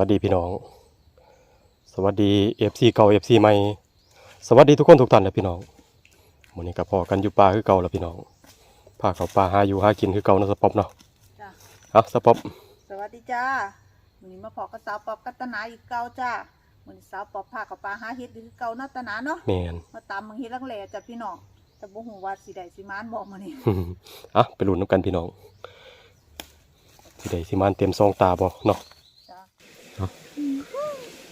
สวัสดีพี่น้อง สวัสดีเอฟซีเก่าเอฟซีใหม่ สวัสดีทุกคนทุกท่านนะพี่น้องวันนี้กับพ่อกันอยู่ป่าคือเก่าแล้วพี่น้องพาเขาป่าหาอยู่หากินคือเก่าเนาะสป๊อปเนาะจ้ะเอาสป๊อปสวัสดีจ้าวันนี้มาพอกับสาวปอบกัตนาอีกเก่าจ้าวันนี้สาวปอบพากับปลาหาเฮ็ดคือเก่าเนาะตนาเนาะแมนมาตามมึงเฮ็ดลังแลจ้ะพี่น้องแต่บ่ฮู้ว่าสิได้สิมานบ่มื้อนี้อะไปลุ้นน้ำกันพี่น้องสิได้สิมานเต็มซองตาบ่เนาะจ้า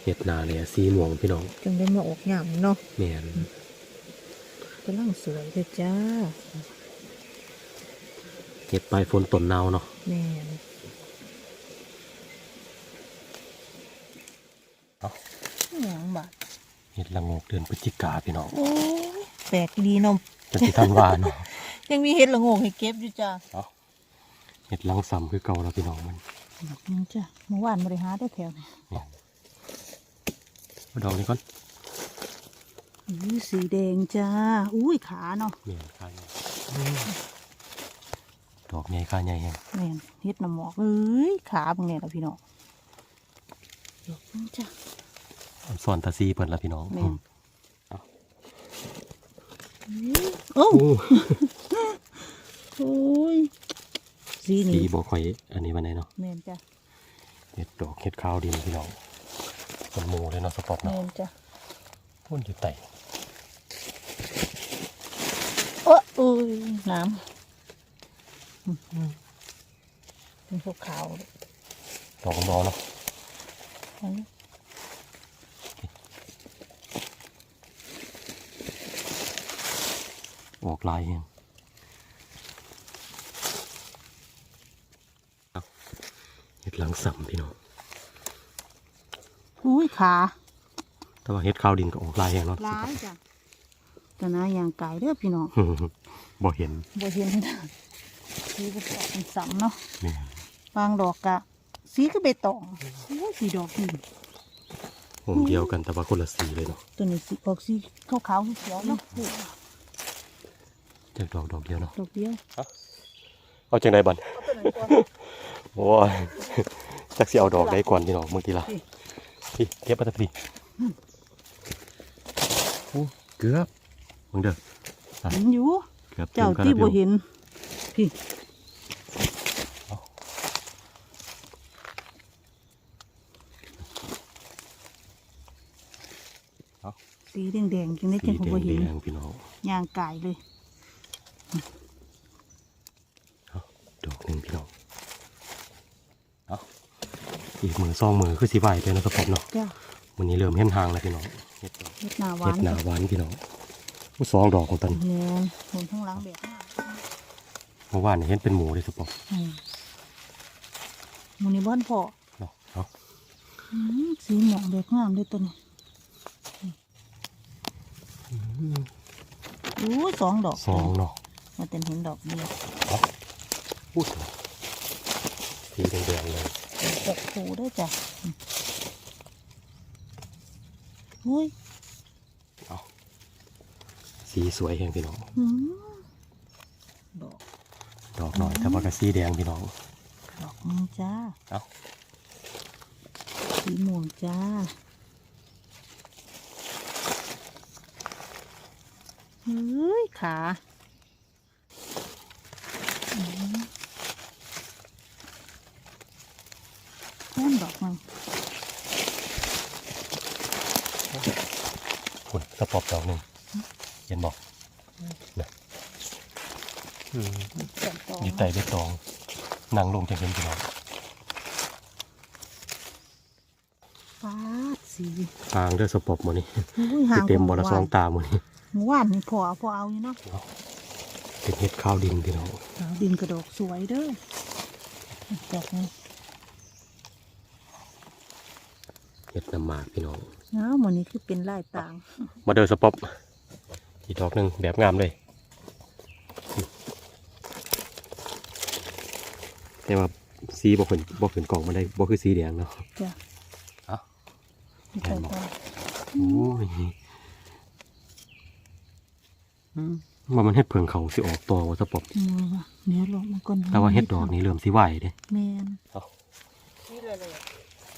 เฮ็ดหนาเลยสีม่วงพี่น้อง จังได้มาออกหยังเนาะแมนกำลังสวยเลยจ้าเฮ็ดปลายฝนต้นหนาวเนาะแม่นเอาหยังบาดเฮ็ดละโงกเดือนพฤศจิกาพี่น้อง โอ้ยแปลกดีเนาะจะสิทันว่าเนาะยังมีเฮ็ดละโงกให้เก็บอยู่จ้าเอาเฮ็ดลังซ้ำคือเก่าแล้วพี่น้องมันดอกนึงจ้ะเมื่อวานบ่ได้หาได้แถวนี้มา ดอกนี้ก่อนอุ้ยสีแดงจ้า อุ้ยขาเนาะแมนค่าใหญ่ดอกใหญ่ค่าใหญ่แฮงแม่นเฮ็ดน้ำหมอกเอ้ยขาเบิ่งแน่ล่ะพี่น้องดอกนึงจ้ะอันส่วนตาซีเพิ่นละพี่น้องแม่นอืมโอ้โอ้โอ้ยสีสีนี่บ่ค่อยอันนี้วันไหนเนาะแม่นจ้ะเห็ดดอกเห็ดขาวดินพี่น้อง มันหมูเลยเนาะสปอปแม่เนาะนจ้ะพ่นอยู่ไต่โอ้โอ้ยน้ำอืมเป็นพวกขาวเลยดอกบอเนาะอันนี้ออกลายเองเอาเห็ดหลังสัมพี่น้อง อุ้ยขาแต่ว่าเห็ดขาวดินก็ออกลายเองเนาะร้ายจ้ะแต่นายางไก่เด้อพี่น้องบ่เห็นบ่เห็นสีก็ดอกเป็นสัมเนาะนี่บางดอกกะ สีก็ใบตองโอ้ยสีดอกนี่ผมเดียวกันแต่ว่าคนละสีเลยเนาะตัวนี้สีออกสีขาวๆเขียวๆเนาะจากดอกดอกเดียวเนาะดอกเดียวเอาจังไดบันเอาตัวนั้นก่อนโอ้ยจักสิเอาดอกได้ก่อนพี่น้องเมื่อกี้ละ พี่เก็บมาตะพี่โอ้เกือบมึงเด้อเห็นอยู่เกือบเจ้าต็มที่ครบ่บเห็นพี่สีแดงๆจังได้สีจังแดบ่งเห็นแดงพี่น้องย่างกายเลย เอาดอกหนึ่งพี่น้องเอา อีกมือซองมือคือสีไหวไปเนาะสปอปเนาะจ้าวันนี้เริ่มเห็นทางแล้วพี่น้องเห็ดดอกเฮ็ดหน้าหวาเห็นดหนาหวานพี่น้องผู้สองดอกของตันแม่นเห็นข้างหลังแบบนี้เมื่อวานนี่เห็นเป็นหมูเลยสปอปอืมหมูนี่บ้านพอเนาะเอาอืมสีหมองเด็กงามเลยตัวนี้โอ้ยสองดอกสองเนาะมาเต็มเห็นดอกเดียวพูดสีแดงๆเลย ดอกผูด้วยจ้ะอืมอุ้ยสีสวยแห่งพี่น้องอืมดอกดอกหน่อยแต่ว่าก็สีแดงพี่น้องดอกนี้จ้าเอาสีม่วงจ้าเฮ้ยขาอืมต้นดอกมัน คุณสปอปดอกหนึ่งเห็นบอกนะอืมต้นตออยู่ใต้ใบตองนั่งลงจะเห็นพี่น้องฟ้าดสีทางเด้อสปอปหมดนี่อุ้ยห่างเต็มบอกละว่าสองตาหมดนี่หมู่ว่านนี่พอเอาพอเอาอยู่เนาะเป็นเห็ดข้าวดินพี่น้องดาวดินกระดกสวยเด้อดอกนี้ เห็ดน้ำหมากพี่น้องน้าวมันนี้คือเป็นลายต่าง มาเดินสปอปอีกดอกหนึ่งแบบงามเลย แต่ว่าสีบ่ขึ้นบ่ขึ้นกล่องมาได้บ่คือสีแดงเนาะจ้ะ เอ้าไม่ใช่ต้นโอ้ยว่ามันเห็ดเพิงเขาสิออกตัวว่าสปอปอืมว่ะเดี๋ยวลงมาก่อนแต่ว่าเห็ดดอกนี้เริ่มสิไหวเด้แมน เอานี่เ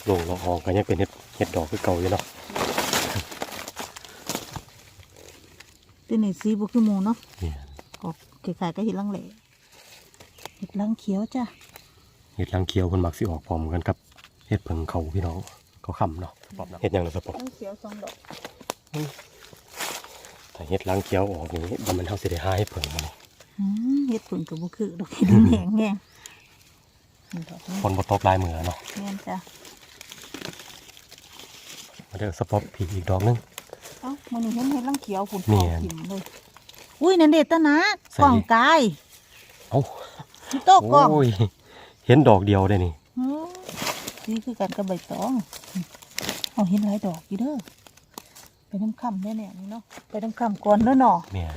ลยเลยลงละอองก็ยังเป็นเห็ดเห็ดดอกคือเก่าอยู่เนาะเป็นไหนสีบุคือหมูเนาะเนี่ยออกคล้ายๆก็เห็ดลังเหล่เห็ดลังเขียวจ้ะเห็ดลางเขียวคนมักสิออกพร้อมกันกับเห็ดเพิงเขาพี่น้องเขาคำเนาะปอบนะเห็ดหยังนะสปอบลังเขียวสองดอกถ้าเห็ดลางเขียวออกนี้บ่แมันเฮาสิได้หาเห็ดเพิงมาเนี่ยอืมเห็ดผึ่งกับบุคือดอกเห็ดแหงแงนี่ดอกนี้คนบ่ตกลายมือเนาะแม่นจ้ะ มาเด้อสปอบพีกอีกดอกหนึงเอ้ามันนี่เห็นเห็ดลังเขียวผุนแม่เผานถิ่มเลยอุ้ยนันเดตนะใส่กล่องกายเอ้ามีโต๊ะกล่องโอ้ยเห็นดอกเดียวได้นี่อืมนี่คือกันกับใบตองเอาเห็นหลายดอกอยู่เด้อไปน้ำค่ำได้เนี่ยนี่เนาะไปน้ำค่ำก่อนเด้อเนาะแม่น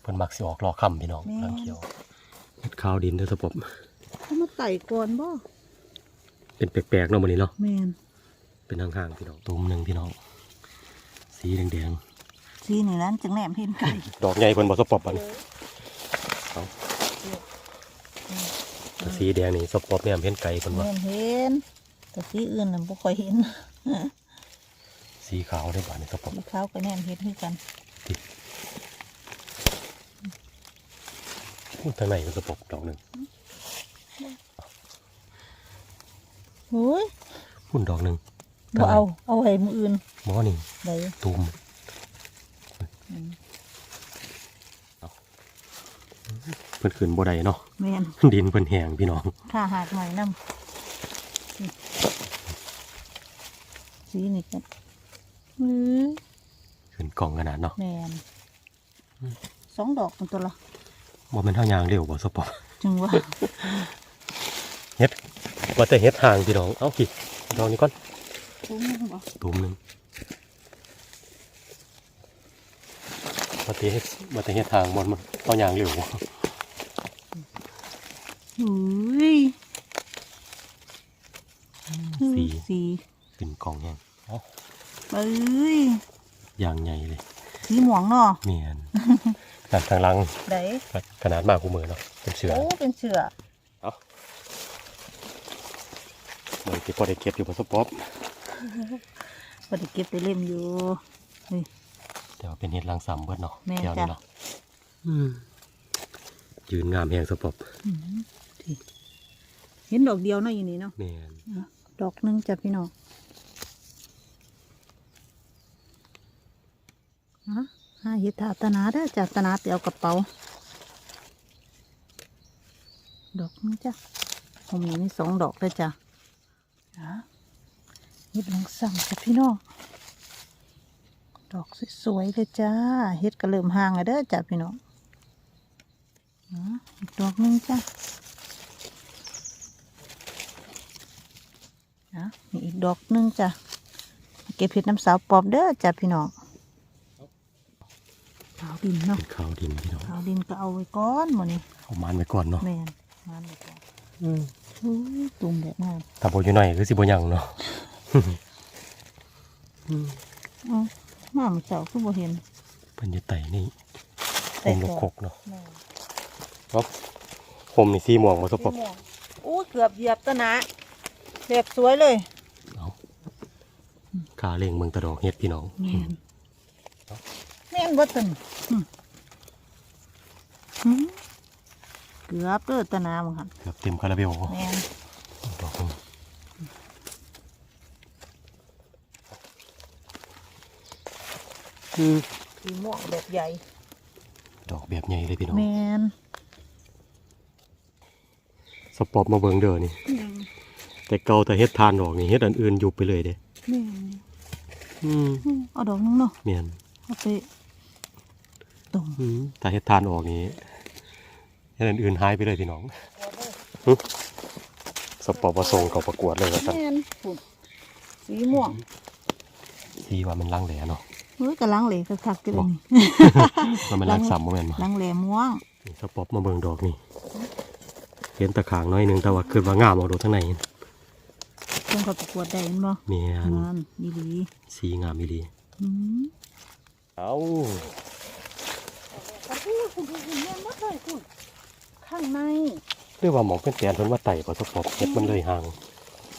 เพิ่นมักสิออกรอคำพี่น้องแม่นลางเขียวเห็ดขาวดินเด้อสปอบเขามาไต่ก่อนบ่เป็นแปลกๆเนาะมื้อนี้เนาะแมน เป็นห่างๆพี่น้องตูมหนึงพี่น้อง สีแดงสีนี่นั้นจังแหนมเห็นไก่ๆดอกใหญ่เพิ่นบ่สปอบอันเอาแต่สีแดงนี่สปอบเนี่ยเห็นไกลเพิ่นแมว่านเห็นแต่สีอื่นน่ะบ่ค่อยเห็น สีขาวได้บ่นี่สปอบสีขาวก็แนมเห็นคือกันอู้ทางไหนก็สปอบดอกหนึงโอ้ยพุ่นดอกหนึง บ่เอา เอาไว้มืออื่นหมอนี่ได้ตูมอืมเพิ่นขึ้นบ่ได้เนาะแมนดินเพิ่นแห้งพี่น้องข้าหากใหม่นำสีนี่กันอือขึ้นกล่องขนาดเนาะแมนสองดอกมันตัวละบ่แม่นเท่ายางเร็วบ่สปอบจึงว่าเฮ็ดว่าแต่เฮ็ดห่างพี่น้อง เอ้ากี่ดอกนี้ก่อน คุ้มบ่ตูมหนึงว่าแต่เฮ็ดว่าแต่เฮ็ดห่างบ่มันเท่ายางเร็วบ่อุ้ยสีสีขึ้นกล่องแห้งเอ้าเอ้ยยางใหญ่เลยสีหม่วงเนาะเมียนด้านข้างหลังไดขนาดมากคู่มือเนาะเป็นเสือโอ้เป็นเสือเลยที่พอได้เก็บอยู่บนสปอป พอดีเก็บไปเล่มอยู่นี่ แต่ว่าเป็นเห็ดลังสามเบิดเนาะแม่นเดี๋ยวจ้ะนี้เนาะยืนงามแหงสปอปอื้อหือที่เห็นดอกเดียวเนาะอยู่นี่เนาะเมียนอะดอกหนึงจ้ะพี่น้องฮะหาเห็ดถาตนาได้อจากตนาไปเอากระเป๋า ดอกหนึงจ้ะผมนี้มีสองดอกเลยจ้ะอะ เห็ดหลังสั่งจ้ะพี่น้อง ดอกสวยๆเลยจ้าเฮ็ดกระเริ่มห่างแล้วเด้อจ้ะพี่น้องอะอีกดอกหนึงจ้ะอะมีอีกดอกหนึงจ้ะ เก็บเห็ดน้ำสาวปอบเด้อจ้ะพี่น้องขาวดินเนาะเป็นขาวดินพี่น้องขาวดินก็เอาไว้ก่อนหมดนี่เอามันไว้ก่อนเนาะแม่นมันไว้ก่อนอุ้ยตุ่มแบบนั้นถ้าบ่อยู่หน่อยคือสิบ่ยังเนาะ อ๋อมาเมื่อเจ้าคือบ่เห็นเพิ่นอยู่ไต่นี่โคแต่มลูกก่อนกกเนาะแม่นเนาะโคมนี่สีม่วงบ่สปอปอู้เกือบเหยียบตะนะแบบสวยเลยเอาขาเล่งเมืองตะดอกเฮ็ดพี่น้องแม่นแม่นบ่ตันอืมอืมเกือบเด้อตะนาบังคันเกือบเต็มคาราเบลแม่น ดอกหนึ่งอืม สีม่วงแบบใหญ่ ดอกแบบใหญ่เลยพี่น้องแม่นสปอปมาเบิ่งเด้อนี่ยังแต่เก่าแต่เฮ็ดทานดอกนี่เฮ็ดอันอื่นอยู่ไปเลยเด้แม่นอืมอืมเอาดอกนึงเนาะเมียนเอาไปต้มอืมแต่เฮ็ดทานออกนี่เฮ็ดอันอื่นหายไปเลยพี่น้องหึสปอปมาส่งเขาประกวดเลยว่าซั่นแม่นฝุ่นสีม่วงสีว่ามันลังแหลเนาะ เฮ้ยกะลังเหลกคักๆกันเลยนี่ว่ามันลังซ้ำบ่แม่นบ่ลังเหลม่วงนี่สปอปมาเบิ่งดอกนี่เห็นตะขางน้อยหนึงแต่ว่าคิดว่างามเอาดอกทั้งในเพิ่งเขาประกวดได้เห็นบ่เมียนงานดีดีสีงามอีหลีอืมเอ้าคุณคุณคุณแม่มดเลยคุณข้างในเรียกว่าหมองเป็นแตนเพิ่นว่าไต่บ่สปอปเฮ็ดมันเลยห่าง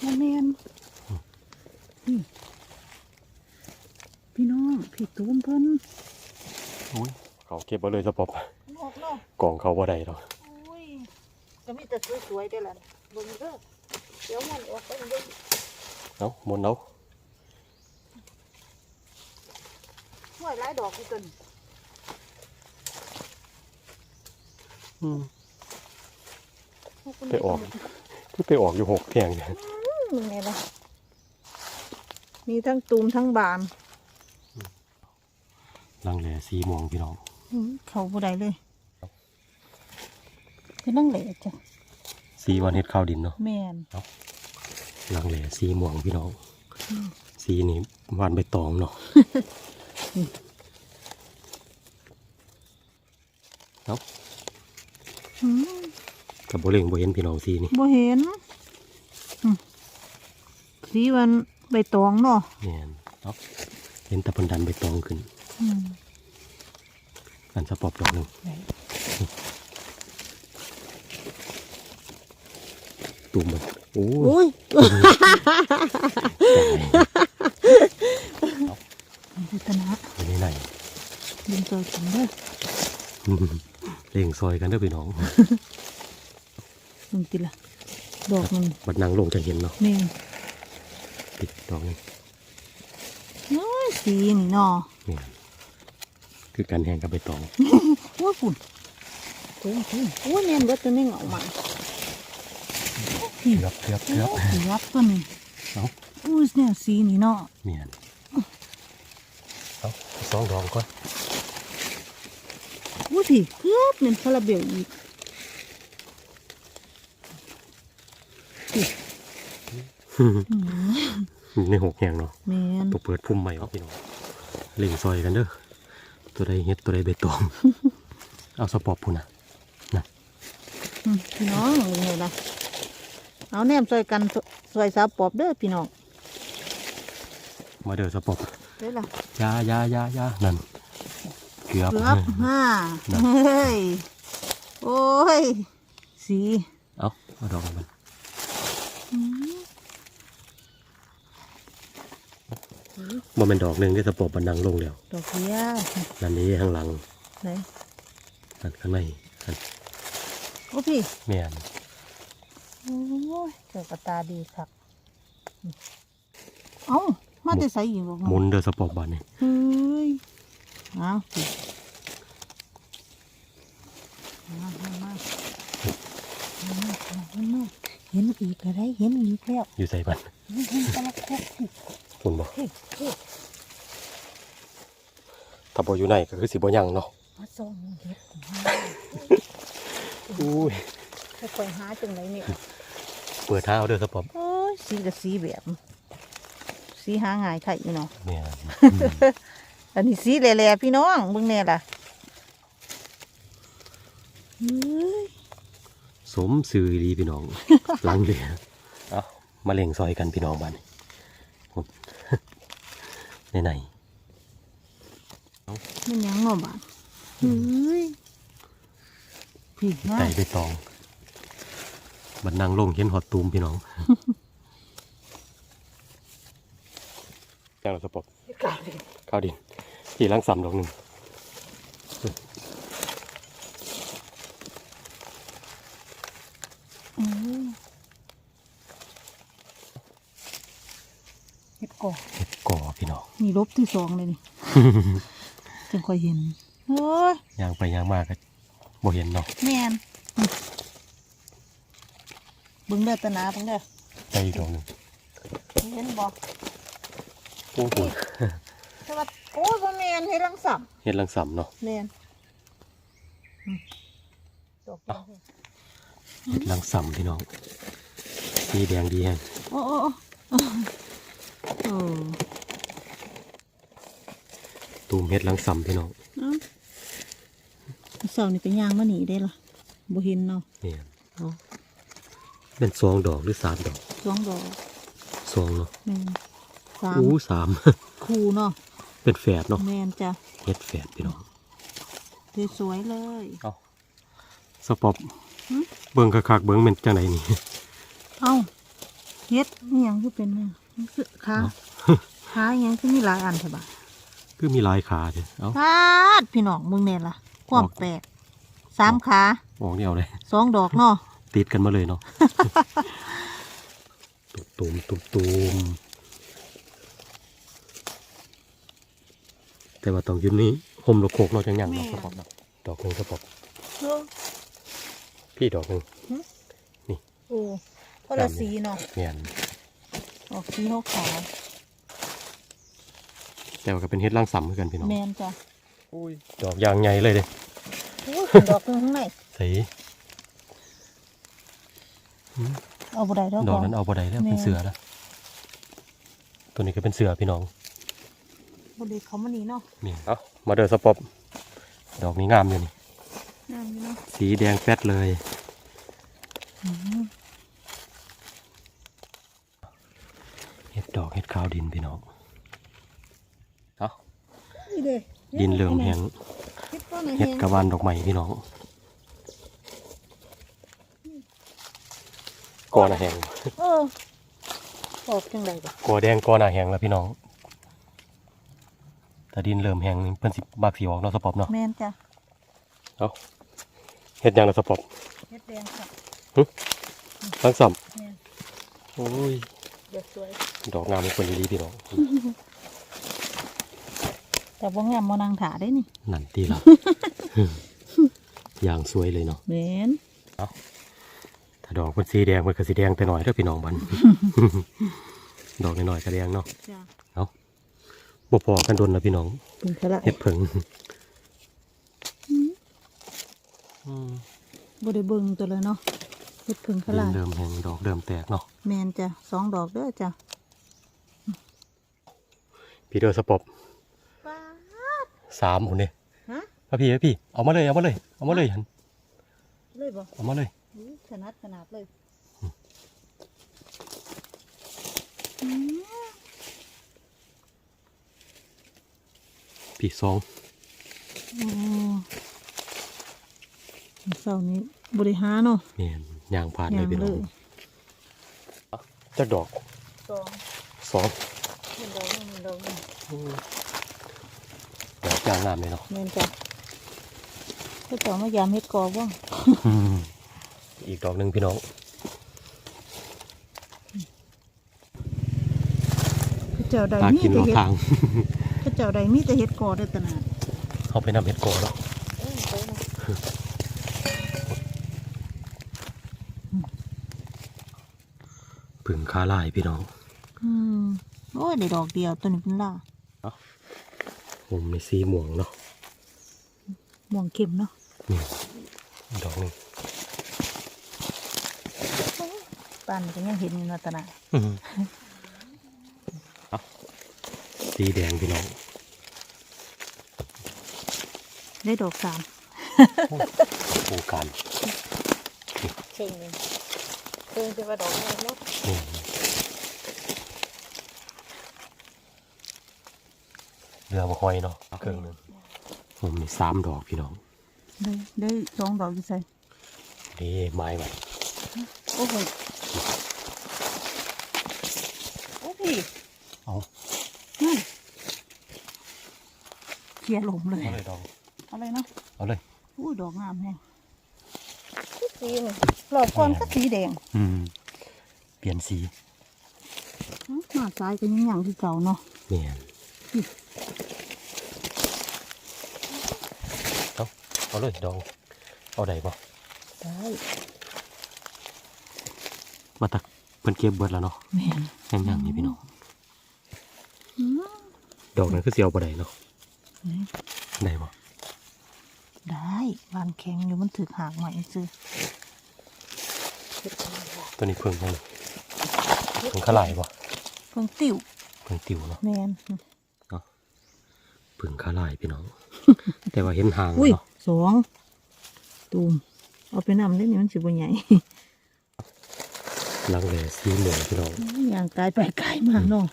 บ่แมนนี่ พี่น้องพี่ตูมเพิ่นอุ้ยเขาเก็บมาเลยสปอบออกเนาะกล่องเขาบ่ได้หรอกอุ้ยก็มีแต่สวยๆได้อล่ะเบิ่งเด้อเดี๋ยวมันออกไปเบิ่งเอ้าหมนเอาห้วยหลายดอกอีกตัวนี้อืมไปออกคือไปออกอยู่หกแทงเนี่ยมึงไงล่ะมีทั้งตูมทั้งบาน ลังแหล่สีม่วงพี่น้องอื้อเขาบ่ได้เลยคือนั่งเหละจ้ะสีวันเฮ็ดข้าวดินเนาะแม่นลังแหล่สีม่วงพี่น้องสีนี่หวานใบตองเนาะเอ้าอื้อกับโบเล่งโบเห็นพี่น้องสีนี่บ่เห็นอื้อสีวันใบตองเนาะเนี่ยเอ้าเห็นแตะพันดันใบตองขึ้น อืมอันสปอบดอกหนึ่งตุ่มมันโอ้ยโอ้ยพัฒนาไปไหนไหนเดินซอยกันเด้ออืมเล่งซอยกันเด้อพี่น้องมึงติละดอกมันบัดนางลงจะเห็นเนาะแม่นติดดอกหนึงน้อยสีนี่เนาะเนี่ย คือการแหงกับใบตองโอ้ยฝุ่นโอ้ยฝุ่นโอ้ยแม่นเบิดตัวนี้เหงามาพี่เกือบเกือบเกือบสีรับตัวนี้เอาอุ้ยเนี่ยสีนี่เนาะเมียนเอาสองดอกก่อนอุ้ยพี่เกือบเป็นคาราเบลอีกในหกแหงเนาะแม่นตัวเปิดพุ่มใหม่ครับพี่น้องเล่งซอยกันเด้อ ตัวใดเฮ็ดตัวใดใบตอง เอาสปอบพูนนะอืมพี่น้องนี่ไงล่ะเอาแนมซอยกันซอยสาวปอบเด้อพี่น้องมาเด้อสปอบเด้อล่ะยายายายานั่นเกือบเกือบห้าเฮ้ยโอ้ยสีเอาเอาดอกมัน อืม บ่แม่นดอกหนึงที่สปอบบันนังลงแล้วดอกเบี้ยนั่นนี้ข้างหลังไหนนั่นข้างในนั่นโอ้พี่แม่นโอ้ยเจ้ากระตาดีครับเอ้ามาแต่ใส่อยู่บอกหมุนเด้อสปอบบานนี่เฮ้ยเอาสิมามามามามามามาเห็นอีกอะไรเห็นอีกแล้วอยู่ใส่บันเห็นเห็นตะลักแคกสิ คุณบ่เฮ้ยเฮ้ยถ้าบ่อยู่ในก็คือสิบ่ยังเนาะมาส่องเห็ดอุ้ยค่อยๆหาจังไหนเนี่ยเปิดเท้าเด้อสปอบโอ้ยสีกับสีแบบสีหาง่ายไข่อีเนาะแม่นอันนี้สีแหล่ๆพี่น้องเบิ่งแน่ล่ะเฮ้ยสมสื่อดีพี่น้องหลังเลยเอามาเล่งซอยกันพี่น้องบ้านนี้ผม ในไหนมันยังงอบาดเฮ้ยพี่ง่าไก่ยใบตองบัดนางลงเห็นหอดตูมพี่น้องแจ้งเราสปอบกล้าเลยข้าวดิน ที่ล้างซ้ำดอกหนึ่ง อืมเห็ดก่อ เห็ดก่อพี่ น้องมีลบที่สองเลยนี่ จังค่อยเห็นเฮ้ยย่างไปย่างมากก็บ่เห็นเนาะแมนอืมเบิ่งเด้อตะหนาเบิ่งเด้อไปอีกดอกหนึ่งเห็นบอกโอ้โหแต่ว่าโอ้ยบ่แมนเห็ดลังสับเห็ดลังซ้ำเนาะแมนอืมดอกเดียวเองเห็ดลังซ้ำพี่น้องสีแดงดีแฮงโอ้โอ้โอ้เออ ตูมเห็ดลังซ้ำพี่น้องเอ้าเสาร์นี่เป็นยางมาหนีได้ล่ะบ่เห็นเนาะเนี่ยเอาเป็นสองดอกหรือสามดอกสองดอกสองเนาะแมนสามอู้สามคู่เนาะเป็นแฝดเนาะแมนจ้ะเห็ดแฝดพี่น้องสวยๆเลยเอาสปอบหึเบิ่งคักๆเบิ่งเป็นจังไดนี่เอ้าเฮ็ดนี่ยังคือเป็นเนี่ยมันคือขาขาอิหยังคือมีหลายอันใช่ปะ คือมีหลายขาเด้อเอ้าพาดพี่น้องมึงเนี่ยล่ะความออกแปลกสามขาออกเดียวเลยสองดอกเนาะติดกันมาเลยเนาะตุ่มตุ่มตุ่มตุ่มแต่ว่าต้องอยืนนี้ห่มลูกโคกเราะจังยังเนาะสปอบเนาะดอกหนึ่งสปอบพี่ดอกหนึ่งโอ้ก็ละสีเนาะเนี่ยออกสีขาวขาว แต่ว่าก็เป็นเฮ็ดร่างซ้ำเหมือนกันพี่น้องแมนจ้ะดอกยางใหญ่เลยเด้โอ้ยดอกข้างในใส่เอาบ่ได้ดอกดอกนั้นเอาบ่ได้แล้วเป็นเสือแล้วตัวนี้ก็เป็นเสือพี่น้องบ่ได้เขามานี่เนาะนี่เอามาเดินสปอบดอกนี้งามอยู่นี่นั่นอยู่เนาะสีแดงแป๊ดเลยอืมเห็ดดอกเห็ดขาวดินพี่น้องเอา นี่เด้ดินเริ่มแห้งเฮ็ดต้นไหนเห็ดแห้งกระวานดอกไม้พี่น้องกอหนาแห้งเออออกจังไดบ่กอแดงกอหนาแห้งแล้วพี่น้องแต่ดินเริ่มแห้งนี่เพิ่นสิบากสีออกเนาะสปอบเนาะแม่นจ้ะเอาเห็ดหยังละสปอบเฮ็ดแดงค่ะทั้งซ้แม่นำโอ้ยเดี๋ยวสวยดอกงามเป็นคนดีๆพี่น้อง แต่บ่งามบ่นางถาได้นี่นั่นตีละ อย่างสวยเลยเนาะแม่นถ้าดอกมันสีแดงมันก็สีแดงแต่หน่อยเด้อพี่น้องบัน ดอกน้อยๆก็แดงเนาะจ้ะเอาบ่พอกันโดนนะพี่น้องเป็นพระเห็ดเผิงบ่ได้เบิ่งตัวเลยเนาะเฮ็ดเพิ่งขดินลายเริ่มแห้งดอกเริ่มแตกเนาะ แม่นจ้ะสองดอกเด้อจ้ะพี่เดอร์สปอบป้า สามคนเนี่ยฮะมาพี่มาพี่ เอามาเลยเอามาเลย เอามาเลยหันเลยบ่เอามาเลยอุ๊ยขนาดขนาดเลยพี่สองโอ้เสาร์นี้บริหารเนาะเนี่ยยางผ่านเลยงพี่เลน้องยจักดอกสองสองหนึ่งดอกหนึ่งดอกหนึ่งด อกยางงามเลยเนาะแม่นจ้ะก็ต่อมายามเฮ็ดกอบ่อีกดอกหนึ่งพี่น้องข้าเจ้าใดตามีกินแต่รอเฮ็ดทางข้าเจ้าใดมีแต่เฮ็ดกอเด้อตะนาดเอาไปนำเห็ดกอเนาะเอ้ยไปนะผึ่งคาลายพี่น้อง อืมโอ้ยได้ดอกเดียวตัวนี้เป็นล่า ผมในสีม่วงเนาะม่วงเข้มเนาะนี่ดอกหนึ่งปานก็ยังเห็นอยู่เนาะตะนาดเอาสีแดงพี่น้องได้ดอกสามโครงการเชิงหนึงเชิงจะว่าดอกอะไรเนาะ เรือมาคอยเนาะเครื่องหนึงผมมีสามดอกพี่น้องได้ได้สองดอกอยู่ใส่นี่ไม้ไว้โอ้โหโอ้พี่เอานั่นเคลียร์ลมเลยเอาเลยดอกอะไรเนาะเอาเลย อู้ดอกงามแฮงสีนี่รอบก่อนก็สีแดงอืม เปลี่ยนสีอื้อหน้าซ้ายก็ยังอย่างที่เก่าเนาะเนี่ยเอา เอาเลยดอง เอาได้ปะได้มาตักเพิ่นเก็บเบิดแล้วเนาะแม่นยังยังนี่พี่น้องอื้อดอกนั้นคือเสียวบ่ได้เนาะนี่ได้ปะได้บานแข็งอยู่มันถือหากใหม่ซื้อตัวนี้เพิ่งยังเพิ่งขลายปะเพิ่งติ่วเพิ่งติวเนาะแม่นเพิ่งขลายพี่น้องแต่ว่าเห็นหางอุ้ยเนาะ สองตูมเอาไปนำได้นี่มันสิบ่ใหญ่ลังเลสีเหลืองพี่น้องอย่างกายไปกายมาเนาะ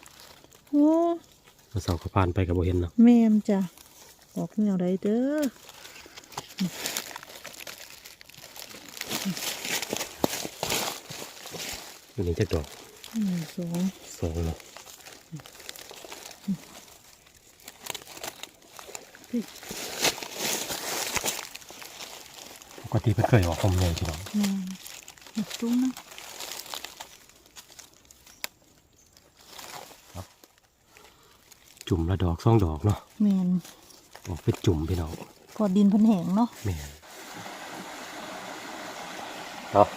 โอ้มาเสาเขาผ่านไปกับโบเห็นเนาะแม่นจ้ะดอกเหนียวได้เด้ออันนี้จะดอกหนึ่งสองสองเนาะพี่ ป กติเพิ่นเคยออกหอมใหญ่พี่น้องแม่นหนักจุ้งนะจุ่มละดอกสองดอกเนาะแมนออกเป็นจุ่มพี่น้องพอดินเพันแหงเนาะแม่นเนาะ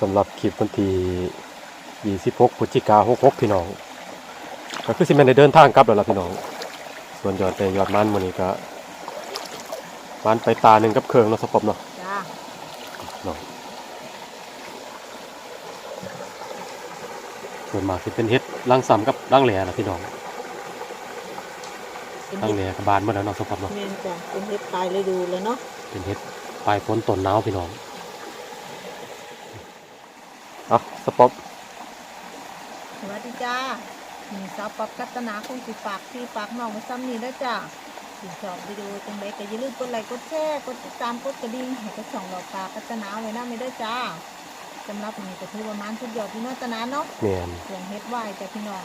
สำหรับคลิปวันที่26พฤศจิกายน66พี่น้องก็คือสิแม่นได้เดินทางกลับแล้วล่ะพี่น้อง ส่วนยอดแต่ยอดมันมื้อนี้ก็ มันไปตาหนึงกับเครื่องเนาะสปอมเนาะจ้าเนาะส่วนมากสิเป็นเฮ็ดล่างซ้ำกับล่างแหล่ล่ะพี่น้องเป็นล่างแหเห็ดล่กับบานหมดแล้วเนาะสปอมเนาะแมนจ้ะเป็นเห็ดปลายฤดูแล้วเนาะเป็นเฮ็ดปลายฝนต้นหนาวพี่น้องอะสปอมสวัสดีจ้ามีสาวปรับกัตนาคงสิฝากพี่ฝากน้องไว้ซ้ำนี่แล้วจ้า สิชอบวิดีโอจังไดก็อย่าลืมกดไลค์กดแชร์กดติดตามกดกระดิ่งให้กระช่องดอกปลากัตนาไว้นะไม่ได้อจ้าสำหรับนี้ก็ถือว่ามันทุกยอดพี่น้องตนาเนาะแม่นส่วนเฮ็ดไหวจ้ะพี่น้อง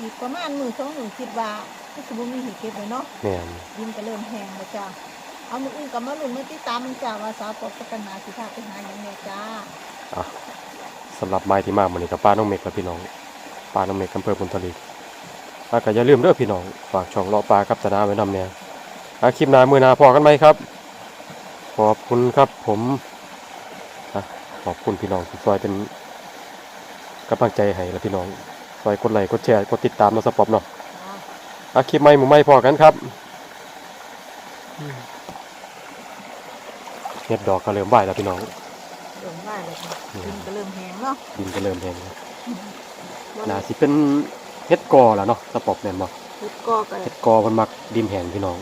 อีกประมาณมือสองมือคิดว่าที่สมมติมีเห็ดเก็บเลยเนาะแม่นดินก็เริ่มแห้งแล้วจ้าเอามืออื่นกับมาหลุนมาติดตามมันจ้าว่าสาวปอบกัตนาสิพาไปหาอย่างไงจ้าอะสำหรับไม้ที่มามื้อนี้กับป้าน้องเมกและพี่น้องป้าน้องเมกอำเภอพุนทลี อะก็อย่าลืมเด้อพี่น้องฝากช่องเลาะปลากับตนาไว้นำแน่อะคลิปหน้ามื้อหน้าพอกันไหมครับ ขอบคุณครับผมอะขอบคุณพี่น้องที่ซอยเป็นกำลังใจให้และพี่น้องซอยกดไลค์กดแชร์กดติดตามเนาะสปอมเนาะจ้าอาคลิปใหม่หมู่ใหม่พอกันครับเฮ็ดดอกก็เริ่มใบแล้วพี่น้องเริ่มไหวเลยจ้ะดินก็เริ่มแห้งเนาะดินก็เริ่มแห้งแล้วน่าสิเป็น เฮ็ดกอแล้วเนาะสปอกแม่นบ่เฮ็ดกอก็เฮ็ดกอมันมักดินแห้งพี่น้อง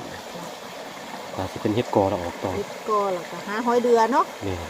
น่าสิเป็นเฮ็ดกอแล้วออกต่อเฮ็ดกอแล้วก็หาหอยเดือเนาะนี่ห